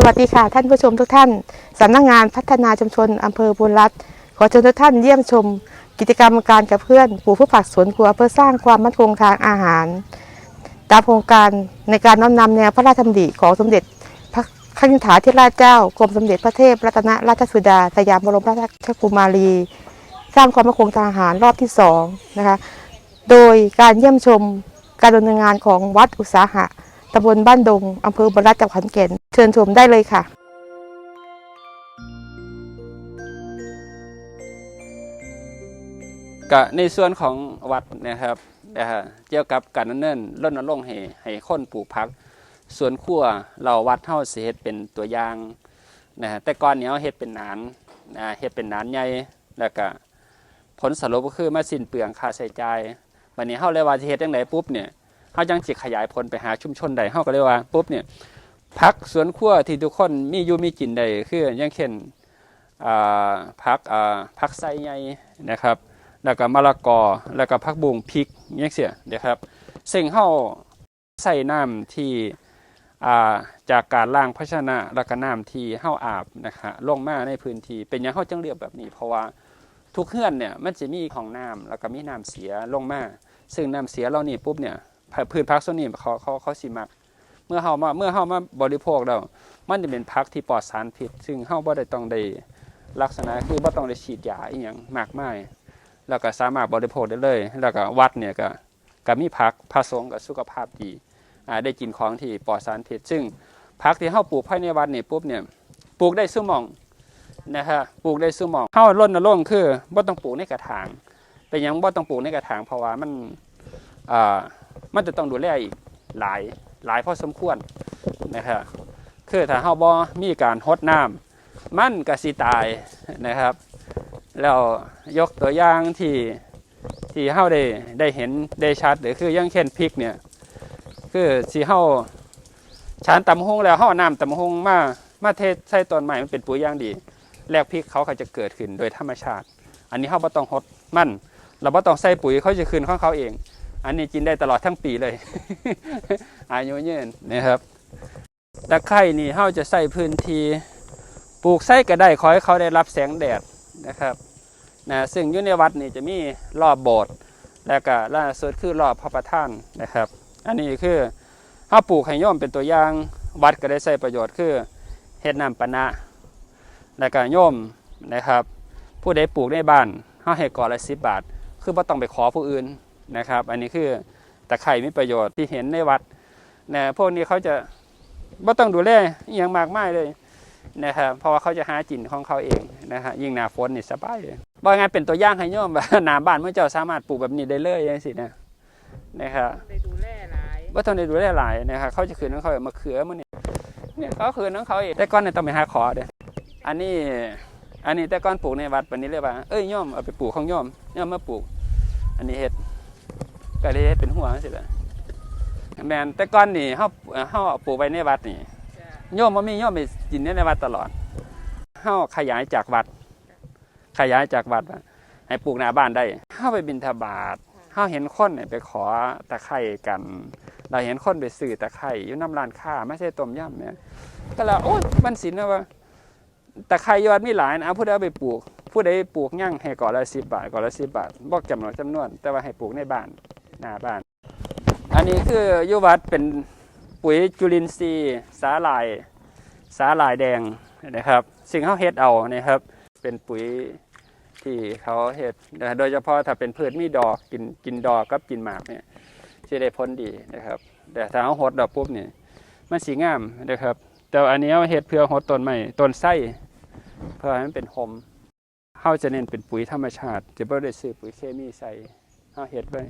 สวัสดีค่ะท่านผู้ชมทุกท่านสำนักงานพัฒนาชุมชนอำเภอบุญรัตน์ขอเชิญทุกท่านเยี่ยมชม กิจกรรมการกับเพื่อนปลูกพืชผักสวนครัวเพื่อสร้างความมั่นคงทางอาหาร ตามโครงการในการน้อมนำแนวพระราชดำริของสมเด็จพระคณิษฐาธิราชเจ้ากรมสมเด็จพระเทพรัตนราชสุดาสยามบรมราชกุมารี สร้างความมั่นคงทางอาหารรอบที่สองนะคะโดยการเยี่ยมชมการดำเนินงานของวัดอุตสาหะ ตำบลบ้านดงอำเภอบรรลัดจังหวัดขอนแก่น เชิญชมได้เลยค่ะก็ในส่วนของวัดนะครับนะฮะเกี่ยวกับการเนินรณรงค์ให้ให้คนปลูกผักสวนครัวเราวัดเฮาสิเฮ็ดเป็นตัวอย่างนะฮะแต่ก่อนเนี่ยเฮาเฮ็ดเป็นหนานนะเฮ็ดเป็นหนานใหญ่แล้วก็ผลสรุปก็คือมาสิ้นเปลืองค่าใช้จ่ายวันนี้เฮาเลยว่าสิเฮ็ดจังไดปุ๊บเนี่ย เฮาจังสิขยายผลไปหาชุมชนใดเฮาก็เลยว่าปุ๊บเนี่ยผักสวนครัวที่ทุกคนมีอยู่มีกินได้คืออย่างเช่นอ่าผักอ่าผักไส้ใหญ่นะครับ แล้วก็มะละกอแล้วก็ผักบุ้งพริกเงี้ยเสียเดี๋ยวครับซึ่งเฮาใส่น้ำที่จากการล้างภาชนะแล้วก็น้ำที่เฮาอาบนะคะลงมาในพื้นที่เป็นหยังเฮาจังเรียบแบบนี้ เพราะว่าทุกเฮือนเนี่ยมันจะมีของน้ำแล้วก็มีน้ำเสียลงมา ซึ่งน้ำเสียเหล่านี้ปุ๊บเนี่ย พืชผักส่วนนี้เขาเขาเขาสิมัก เมื่อเฮามาเมื่อเฮามาบริโภคแล้วมันจะเป็นผักที่ปลอดสารพิษซึ่งเฮาบ่ได้ต้องได้ลักษณะคือบ่ต้องได้ฉีดยาอีหยังมากมายแล้วก็สามารถบริโภคได้เลย แล้วก็วัดเนี่ยก็ก็มีผักผสมกับสุขภาพดีอ่าได้กินของที่ปลอดสารพิษซึ่งผักที่เฮาปลูกภายในวัดนี่ปุ๊บเนี่ยปลูกได้ซุหมองนะฮะปลูกได้ซุหมองเฮารณรงค์คือบ่ต้องปลูกในกระถาง เป็นหยังบ่ต้องปลูกในกระถางเพราะว่ามันอ่า มันจะต้องดูแลอีกหลายหลายพอสมควรนะครับคือถ้าเฮาบ่มีการรดน้ำมันก็สิตายนะครับ แล้วยกตัวอย่างที่ที่เฮาได้ได้เห็นได้ชัดหรือคืออย่างเช่นพริกเนี่ยคือสิเฮาชานตำฮงแล้วเฮาน้ำตำฮงมามาเทใส่ต้นไม้มันเป็นปุ๋ยอย่างดี แลกพริกเขาก็จะเกิดขึ้นโดยธรรมชาติ อันนี้เฮาบ่ต้องฮดมันเราบ่ต้องใส่ปุ๋ยเขาจะขึ้นของเขาเอง อันนี้กินได้ตลอดทั้งปีเลย อายุยืนนะครับตะไคร่นี่เฮาจะใส่พื้นที่ปลูกไส้ก็ได้ขอให้เขาได้รับแสงแดดนะครับนะซึ่งอยู่ในวัดนี่จะมีรอบโบสถ์แล้วก็ล่าสุดคือรอบพระประธานนะครับ อันนี้คือเฮาปลูกให้โยมเป็นตัวอย่างวัดก็ได้ใช้ประโยชน์คือเฮ็ดน้ำปะนะแล้วก็โยมนะครับ ผู้ใดปลูกในบ้านเฮาให้ก่อละ10บาท คือบ่ต้องไปขอผู้อื่น นะครับ อันนี้คือตะไคร่มีประโยชน์ที่เห็นในวัดนะพวกนี้เขาจะบ่ต้องดูแลอหย่างมากมายเลยนะครับเพราะว่าเขาจะหาจินของเขาเองนะฮะยิ่งหนาฝนนี่สบายเลยบอกงานเป็นตัวอย่างให้โยมว่าหนาบ้านเมื่อเจ้าสามารถปลูกแบบนี้ได้เลยยังสินะนะครับได้ดูแลหลายว่าต้องได้ดูแลหลายนะครับเขาจะคืนของเขาแบบมะเขือมันเนี่ยเนี่ยเขาคืนของเขาเองแต่ก่อนเนี่ยต้องไปหาขอเด้ออันนี้อันนี้แต่ก่อนปลูกในวัดวันนี้เรียกว่าเอ้ยโยมเอาไปปลูกของโยมโยมมาปลูก อันนี้เห็ด ก็เลยเฮ็ดเป็นหัวสิละแมนแต่ก่อนนี่เขาเขาเอาปลูกไว้ในวัดนี่จ้ะโยมบ่มีโยมไปกินในวัดตลอดเฮาขยายจากวัด ขยายจากวัดว่าให้ปลูกหน้าบ้านได้เฮาไปบิณฑบาตเฮาเห็นคนเนี่ยไปขอตะไคร่กัน เราเห็นคนไปซื้อตะไคร่อยู่น้ำร้านค้าไม่ใช่ต้มยำเนี่ยก็แล้วโอ้ยมันสินนะว่าตะไคร่ยอดมีหลายนะผู้ใดเอาไปปลูก ผู้ใดปลูกยั่งให้ก่อนละ10บาทก่อนละ10บาทบอกจำนวนจำนวน แต่ว่าให้ปลูกในบ้าน หน้าบ้าน อันนี้คือยูวัดเป็นปุ๋ยจุลินทรีย์สาหร่ายสาหร่ายแดงนะครับ สิ่งเขาเฮ็ดเอานะครับ เป็นปุ๋ยที่เขาเฮ็ดโดยเฉพาะถ้าเป็นพืชมีดอกกินกินดอกกับกินหมากเนี่ยจะได้ผลดีนะครับ แต่ถ้าเขาหดดอกปุ๊บเนี่ยมันสีงามนะครับ แต่อันนี้เขาเฮ็ดเพื่อหดต้นไม้ต้นไส้เพื่อให้มันเป็นหมเขาจะเน้นเป็นปุ๋ยธรรมชาติ จะไม่ได้ซื้อปุ๋ยเคมีใส่เขาเฮ็ดไว้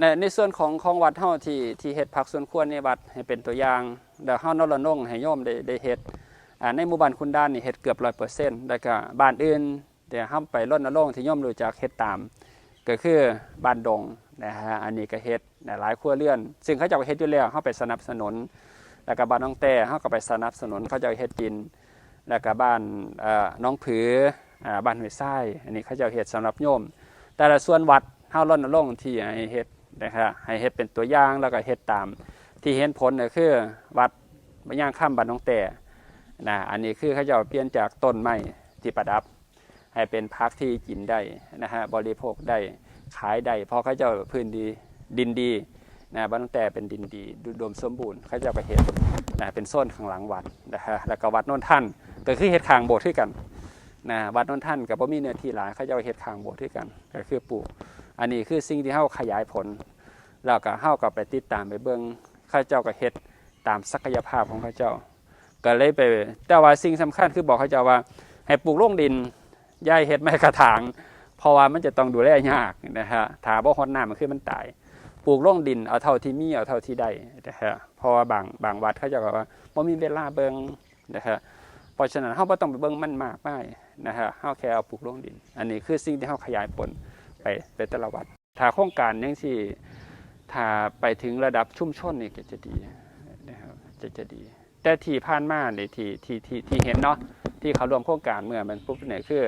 ในในส่วนของของวัดเฮาที่ที่เฮ็ดผักสวนครัวในวัดให้เป็นตัวอย่างเดี๋ยวเฮานรณรงให้โยมได้ได้เฮ็ดอ่าในหมู่บ้านคุณด้านนี่เฮ็ดเกือบ100%แล้วก็บ้านอื่นเดี๋ยวเฮาไปรณรงค์ที่โยมรู้จักเฮ็ดตาม ก็คือบ้านดงนะฮะอันนี้ก็เฮ็ดนะหลายครัวเรือน ซึ่งเขาจะเอาไปเฮ็ดอยู่แล้วเฮาไปสนับสนุน แล้วก็บ้านน้องแต่เฮาก็ไปสนับสนุนเขาจะเฮ็ดกิน แล้วก็บ้านเอ่อน้องผืออ่าบ้านห้วยทรายอันนี้เขาจะเฮ็ดสำหรับโยม แต่ละส่วนวัด เฮารณรงค์ที่ให้เฮ็ดนะครับให้เฮ็ดเป็นตัวอย่างแล้วก็เฮ็ดตาม ที่เห็นผลก็คือวัดมะย่างข้ามบันน้องแต่นะอันนี้คือเขาเจะเปลี่ยนจากต้นไม้ที่ประดับ ให้เป็นพักที่กินได้นะฮะบริโภคได้ขายได้เพราะเขาเจะพื้นดีดินดีนะบ้านน้องแต่เป็นดินดีดมสมบูรณ์เขาเจะไปเห็นนะเป็นโซนข้างหลังวัดนะฮะแล้วก็วัดโนนท่านก็คือเฮ็ดคางโบสถ์ที่กันนะวัดโนนท่านกับบ่มีเนื้อที่หลายเขาเจะเฮ็ดคางโบสถ์ที่กัน ก็คือปลูก อันนี้คือสิ่งที่เฮาขยายผล แล้วก็เฮาก็ไปติดตามไปเบิ่งข้าเจ้าก็เฮ็ดตามศักยภาพของข้าเจ้า ก็เลยไป แต่ว่าสิ่งสำคัญคือบอกข้าเจ้าว่า ให้ปลูกลงดินย่าให้เฮ็ดไม้กระถาง เพราะว่ามันจะต้องดูแลยากนะฮะถาบ่ฮอดน้ำมันคือมันตาย ปลูกลงดินเอาเท่าที่มีเอาเท่าที่ได้นะฮะเพราะว่าบางบางวัดเขาเจะก็ว่าบ่มีเวลาเบิ่งนะฮะเพราะฉะนั้นเฮาบ่ต้องไปเบิ่งมันมากมายนะฮะเฮาแค่เอาปลูกลงดิน อันนี้คือสิ่งที่เฮาขยายผล ไปไปแต่ละวัดถ้าโครงการยังที่ถ้าไปถึงระดับชุมชนนี่ก็จะดีนะครับจะจะดี แต่ที่ผ่านมาเนี่ยที่ที่ที่ที่เห็นเนาะที่เขารวมโครงการเมื่อมันปุ๊บเนี่ยคือ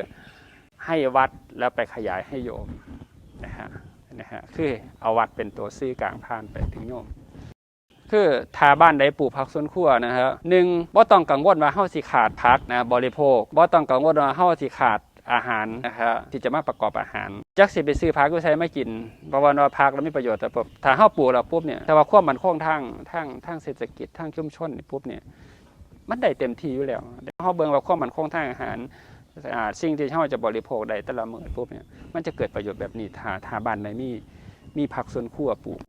ให้วัดแล้วไปขยายให้โยมนะฮะนะฮะคือเอาวัดเป็นตัวซื้อกลางผ่านไปถึงโยม คือถ้าบ้านใดปลูกผักสวนครัวนะฮะหนึ่งบ่ต้องกังวลว่าเฮาสิขาดผักนะบริโภคบ่ต้องกังวลว่าเฮาสิขาดอาหารนะฮะที่จะมาประกอบอาหาร จักสิไปซื้อผักก็ใช้ไม่กินเพราะว่าว่าผักแล้วไม่ประโยชน์แต่ปุ๊บถ้าเฮาปลูกแล้วปุ๊บเนี่ยแต่ว่าความมันคงทางทางทางเศรษฐกิจทางชุมชนนี่ปุ๊บเนี่ยมันได้เต็มที่อยู่แล้วเฮาเบิ่งว่าความมันคงทางอาหารสะอาดสิ่งที่เฮาจะบริโภคได้แต่ละมื้อปุ๊บเนี่ยมันจะเกิดประโยชน์แบบนี้ถ้าถ้าบ้านใดมีมีผักสวนครัวปลูก